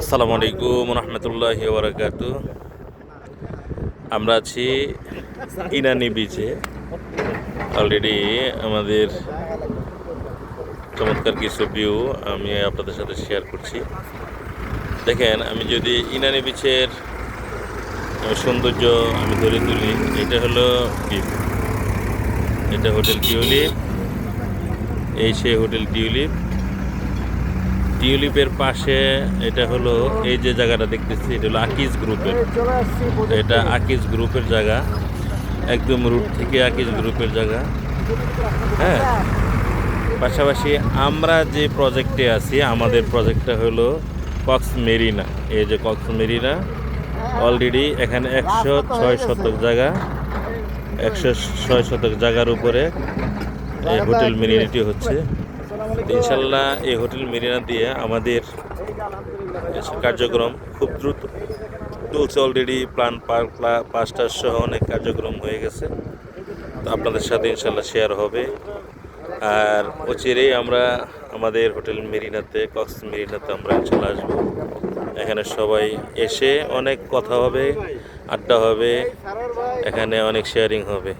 আসসালামু আলাইকুম রহমতুল্লাহ বারাকাত আমরা আছি ইনানি বিচে অলরেডি আমাদের চমৎকার কিছু ভিউ আমি আপনাদের সাথে শেয়ার করছি। দেখেন, আমি যদি ইনানি বিচের সৌন্দর্য আমি ধরে তুলি, এটা হলো দ্বীপ এটা হোটেল টিউলিপ এই সেই হোটেল টিউলিপ টিউলিপের পাশে এটা হলো এই যে জায়গাটা দেখতেছি, এটা হলো আকিজ গ্রুপের। এটা আকিজ গ্রুপের জায়গা, একদম রুট থেকে আকিজ গ্রুপের জায়গা। হ্যাঁ পাশাপাশি আমরা যে প্রজেক্টে আছি, আমাদের প্রজেক্টটা হলো কক্স মেরিনা এই যে কক্স মেরিনা অলরেডি এখানে একশো ছয় শতক জায়গা, একশো ছয় শতক জায়গার উপরে এই হোটেল মেরিনাটি হচ্ছে। ইনশাল্লাহ এই হোটেল মেরিনা দিয়ে আমাদের কার্যক্রম খুব দ্রুত চলছে অলরেডি প্ল্যান পার্ক পাঁচটা সহ অনেক কার্যক্রম হয়ে গেছে। তো আপনাদের সাথে ইনশাল্লাহ শেয়ার হবে। আর অচিরেই আমরা আমাদের হোটেল মেরিনাতে কক্স মেরিনাতে আমরা ইনশাল্লাহ আসব। এখানে সবাই এসে অনেক কথা হবে, আড্ডা হবে, এখানে অনেক শেয়ারিং হবে।